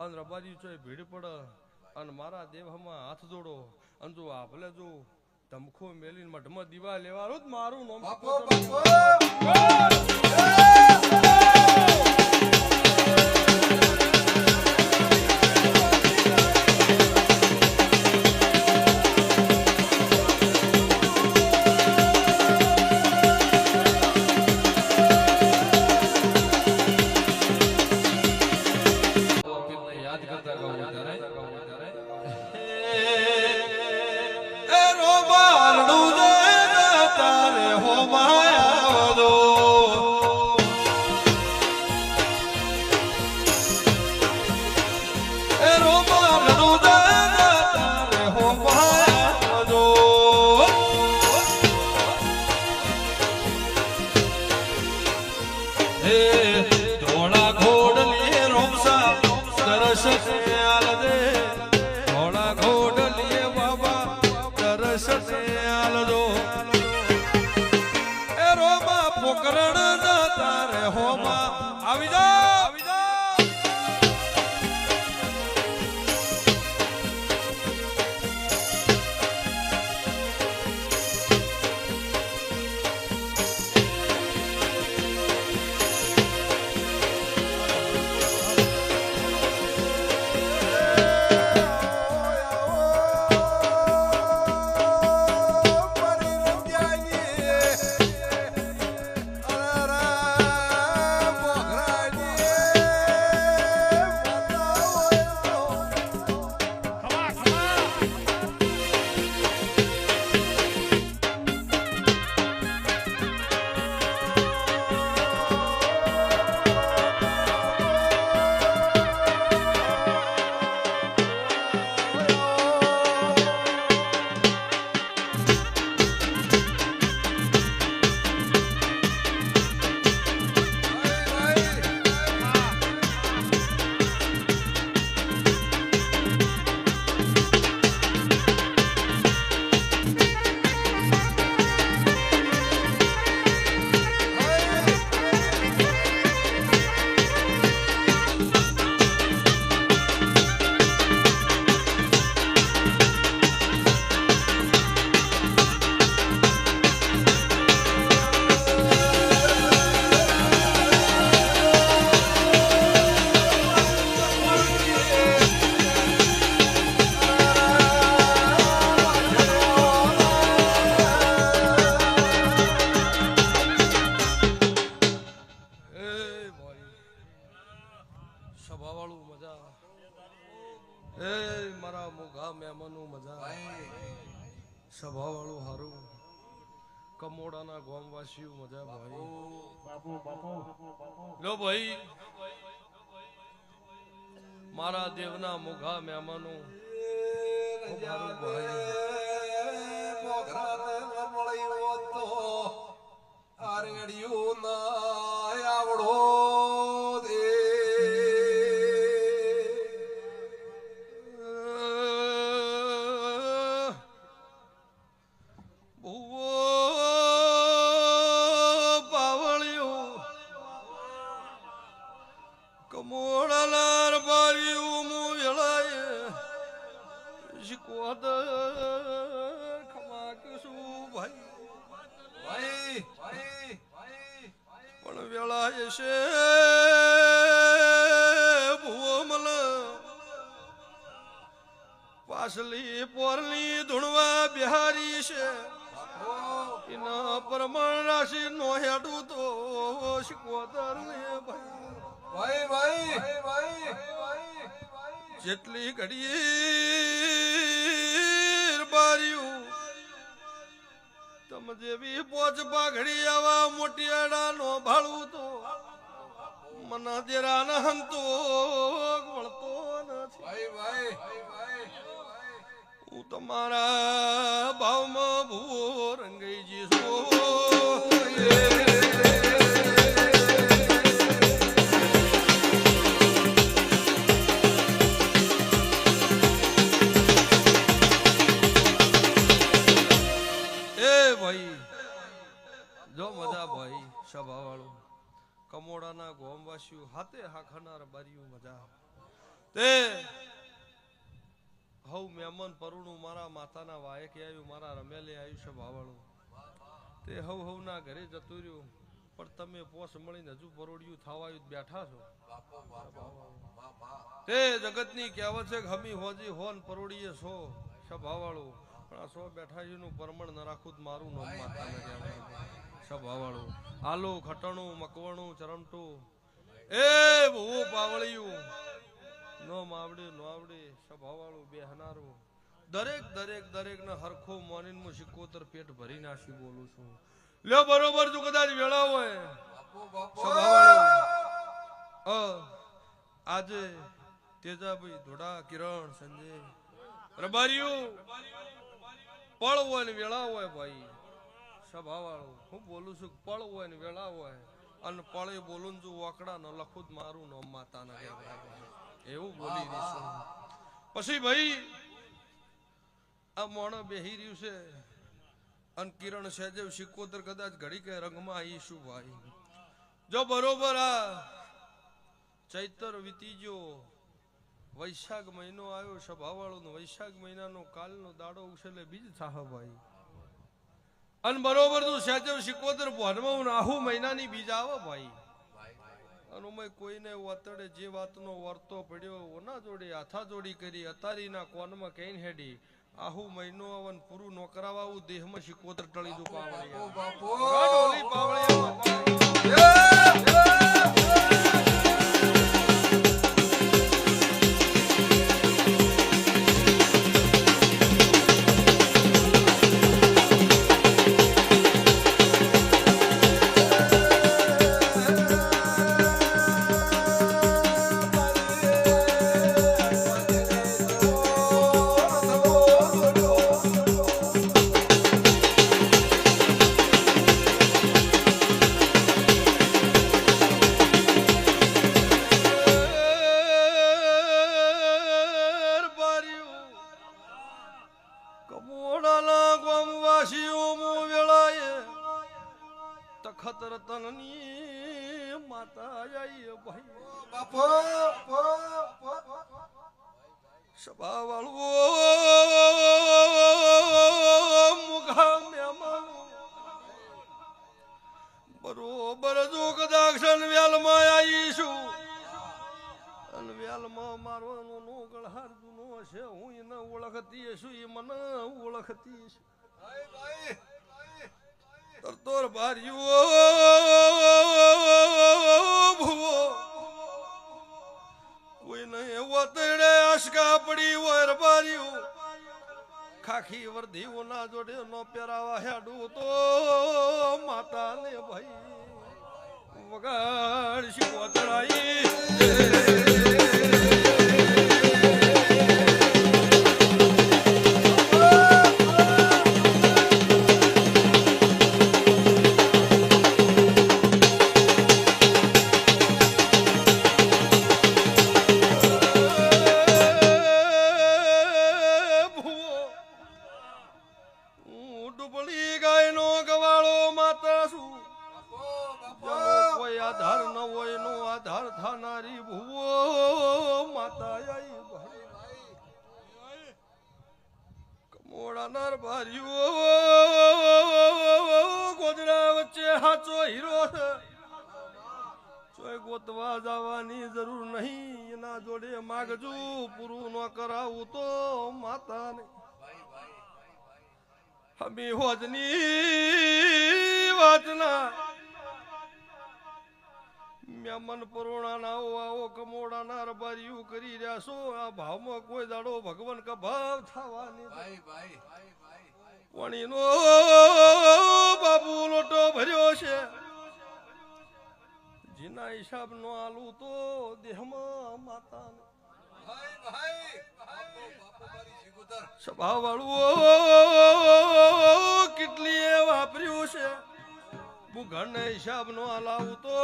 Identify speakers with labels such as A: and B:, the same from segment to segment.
A: અને રબાજી છો ભીડ પડ અને મારા દેહમાં હાથ જોડો. અને જો આપલે જો ધમખો મેલીને મઢમાં દીવા લેવાનું જ મારું નામ 是。સભાવાળું મજા એ મારા મોઘા મહેમાનો મજા સભાવાળું હારું. કમોડાના ગામવાસીઓ મજા ભાઈ. લો ભાઈ. મારા દેવના મોઘા મહેમાનો.
B: આરગડિયું ના આવડો.
A: પાસલી પોરલી ધૂણવા બિહારી છે. એના પ્રમાણ રાશિ નો હેડું તો શિકોતર ને ભાઈ
B: ભાઈ ભાઈ ભાઈ
A: જેટલી ઘડી બાર્યું તમે જેવી પોચ પાઘડી આવા મોટી આડા નો ભાળું તો મને ન હંતો વળતો નથી.
B: ભાઈ ભાઈ.
A: હું તમારા ભાવમાં ભૂવો રંગાઈ કમોડાના ગોમવાસીઓ હાથે હાખનાર બારીયું મજા તે હવ મહેમાન પરુણું મારા માતાના વાયકે આવ્યું મારા રમેલે આવ્યું છે ભાવાળું તે હવ હવના ઘરે જતું રહ્યું, પણ તમે પોસ મળીને હજુ પરોડિયું થવાયું બેઠા છો. તે જગતની કહેવત છે હમી હોજી હોન પરોડીએ છો સભાવાળું પણ આ સો બેઠા પરમણ ન રાખું મારું નામ માતા સભાવાળું આલુ, ખટણું, મકવણું, ચરમટું. એ બહુ પાવળિયું. નો માવડે, નો આવડે સભાવાળું બેહનારું દરેક દરેક દરેક ને હરખો મોનીન હું સિકોતર પેટ ભરી નાખી બોલું છું. લ્યો બરોબર જો કદાચ વેળા હોય. આજે તેજાભાઈ ધોડા કિરણ સંજય. રબારીયું. પળ હોય ને વેળા હોય ભાઈ. સભાવાળું હું બોલું છું પળ હોય ને વેળા હોય અને પળે બોલું છું વાકડા ન લખું મારું નામ માતા ના એવું બોલી દઈશું પછી ભાઈ, આ મોણ બેહી રહ્યું છે અને કિરણ સહેજેવ સિકોતર કદાચ ઘડી કે રંગમાં આવીશું ભાઈ? જો બરોબર આ ચૈતર વીતીજો વૈશાખ મહિનો આવ્યો સભાવાળો વૈશાખ મહિનાનો કાલનો દાડો ઉછેલે બીજ થાહ ભાઈ. અને બરોબર તું સહેજેવ સિકોતર ભોનમાં આહુ મહિનાની બીજ આવે ભાઈ. અનુમય કોઈને વતડે જે વાતનો વર્તો પડ્યો ઓના જોડે હાથા જોડી કરી અતારીના કોનમાં કઈ હેડી આહુ મહિનો આવન પૂરું નો કરાવાવું દેહમાં સિકોતર ટળી દુ પાવળિયા. ગાડોલી તખત તનની માતા આઈ ભાઈ. સભા વાળું મુખા મહેમાનો બરોબર જો કદાચ વેલમાં આવીશું અને વેલમાં મારો નો ગળહાર જૂનો છે હું એને ઓળખતી છું એ મને ઓળખતી છે. તરતોર ખાખી વર્ધી ઉના જોડે નો પહેરાવા હેડું તો માતા ને ભાઈ વગાડ શિવતરાઈ વચ્ચે હાચો હીરો ચોય ગોતવા જવાની જરૂર નહીં. એના જોડે માગજુ પૂરું ન કરાવું તો માતાને. હમી હોજની વાતના. મન પરોણા આવો આવો કમોડાના રબારીયું કરી રહ્યા છો. આ ભાવમાં કોઈ દાડો ભગવાન કા ભાવ થવાની પાણીનો બાબુ લોટો ભર્યો છે. જીના હિસાબ નો આલું તો દેહમાં માતા સ્વભાવ વાળું કેટલી એ વાપર્યું છે. બુઘણ હિસાબ નો હલાવું તો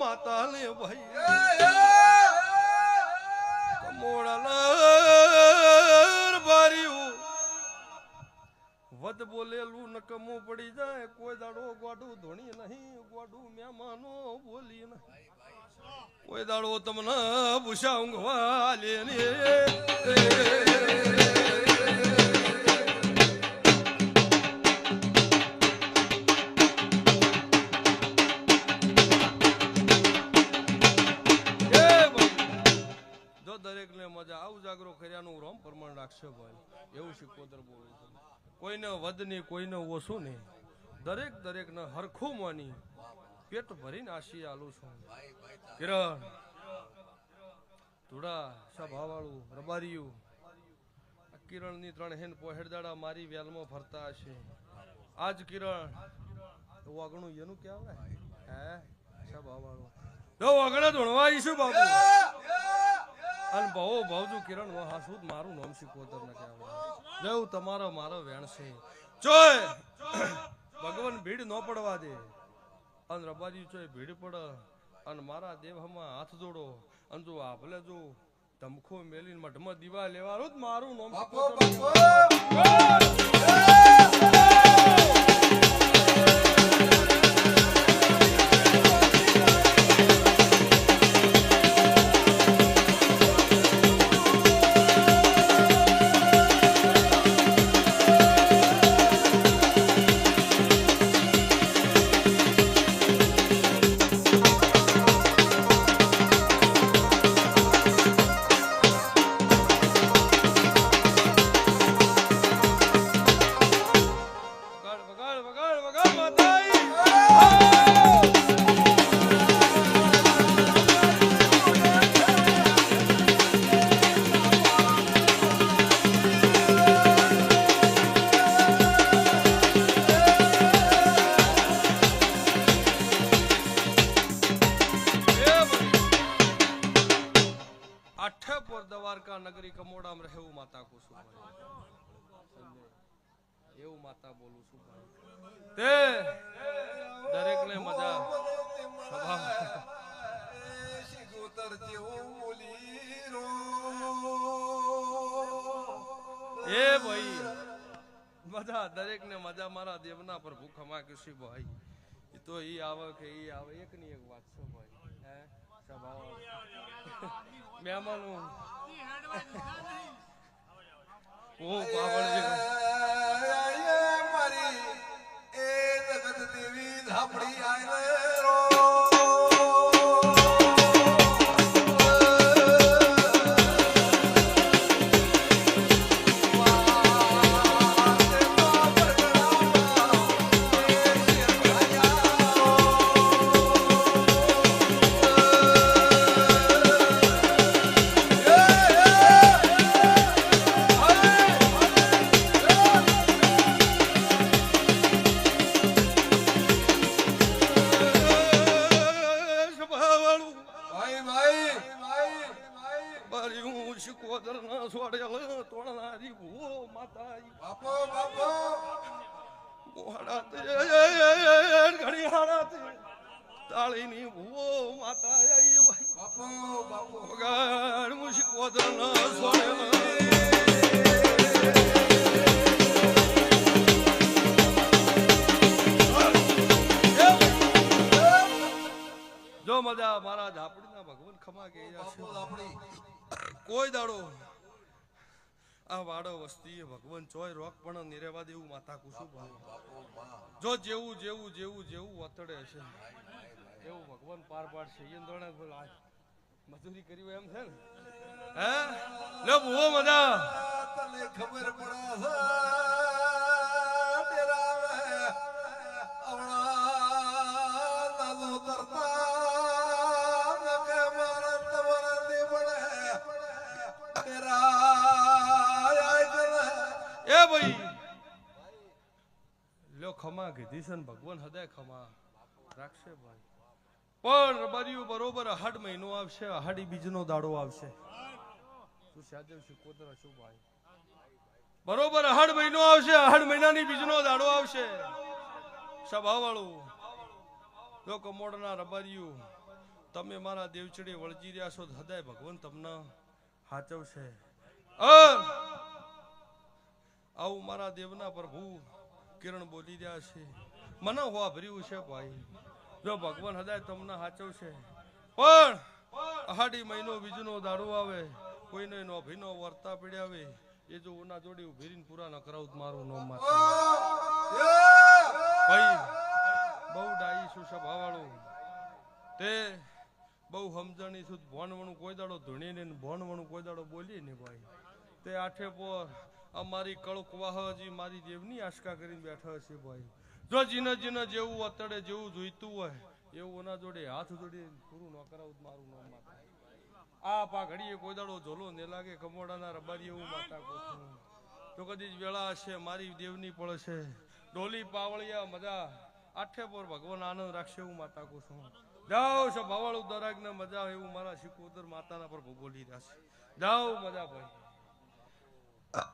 A: માતા ને ભાઈ મોડા બાર્યું વધ બોલેલું નકમું પડી જાય. કોઈ દાડો ગોડું ધોણી નહીં, ગોડું મહેમાનો બોલી નહીં. કોઈ દાડો તમને ભૂષા ઊંઘવા લે ને. જો દરેક ને મજા આવું જાગરો કર્યાનું રોમ પ્રમાણ રાખશે ભાઈ. એવું શીખોતર બોલે છું. કોઈને વધ નહીં, કોઈને ઓછું નહીં. દરેક દરેક ને હરખું માની. પેટ ભરીને આશી આલું છું. કિરણ ધુડા સભાવાળું, રબારિયું. કિરણની ત્રણ હેન પોહેડદાડા મારી વેલમાં ફરતા હશે. આજ કિરણ વાગણું એનું કહેવાય? હે? સભાવાળું. જો વાગણે ધોણવા આવીશું બાપુ. અને બહુ ભાવજુ કિરણ હાસુદ મારું નામ શીખવતર ને કહેવાય જેવું તમારો મારો વેણ છે. ચોય ભગવાન ભીડ ન પડવા દે. અને રબાજી ચોય ભીડ પડ. અને મારા દેહમાં હાથ જોડો. અને જો આપલે જો ધમખો મેલીને મઢમાં દીવા લેવાનું જ મારું નામ મજા મારા દેવના પ્રભુ ખમા કૃષિ ભાઈ. એ તો ઈ આવે કે ઈ આવે. એક ની એક વાત છે ભાઈ. હે? સ્વભાવ. મહેમાનો. ઓ પાવળ જેવો તાળીની ભૂવો માતા ભાઈ.
C: બાપો બાપો.
A: મુશી જો મજા મારા ઝાપડીના ભગવાન ખમા કે કોઈ દાડો આ વાડો વસ્તી ભગવાન ચોય રોક પણ નિરેવા દેવું માતા ભાઈ જો જેવું જેવું જેવું જેવું વતડે હશે એવું ભગવાન પાર પાડશે. એ દોડે બોલ આ મજૂરી કરી એમ છે ને. હે? લો બહુ મજા.
C: તને ખબર પડે
A: એ ભાઈ. લો ખમા કીધી છે ને ભગવાન હૃદય ખમા. રાખશે ભાઈ. પણ રબારીઓ બરોબર અહાડ મહિનો આવશે અહાડી બીજનો દાડો આવશે. ભાઈ? બરોબર અહાડ મહિનો આવશે અહાડ મહિનાની બીજનો દાડો આવશે. સભાવાળું જો કમોડના રબારીઓ તમે મારા દેવચડી વળજી રહ્યા છો હૃદય ભગવાન તમને હાચવશે. અ આવું મારા દેવના પ્રભુ કિરણ બોલી રહ્યા છે. મને હોવા ભર્યું છે ભાઈ? જો ભગવાન હદાય તમને સાચવશે પણ અહાડી મહિનો બીજનો દાડો આવે, કોઈને નો ભીનો વર્તા પીડ્યાવે એ જો ઓના જોડે ઉભીરીને પૂરા ન કરાવું મારું નો માતા ભાઈ, બહુ ડાઈ છું સભાવાળું. તે બહુ સમજણી છું ભણવણું કોઈ દાડો ધૂણીને ભણવણું કોઈ દાડો બોલીએ ને ભાઈ. તે આઠે પોર અમારી કળક વાહજી મારી દેવની આશકા કરીને બેઠા છે ભાઈ. જો જીને જેવું અત્યારે જેવું જોઈતું હોય, એવું એના જોડે હાથ જોડી પૂરું ન કરાવું મારું નામ માતા આ પા ઘડીએ કોઈ દાડો ઝોલો ને લાગે કમોડાના રબારી એવું માતા કોઠું તો કદી વેળા હશે, મારી દેવની પડશે ડોલી પાવળિયા મજા, આઠે પર ભગવાન આનંદ રાખશે એવું માતા કુસુમ જાઓ છે ભાવાળું દરાગ ને મજા, એવું મારા શિકોદર માતાના પર ભૂગોલી રહ્યા છે. જાઓ મજા ભાઈ.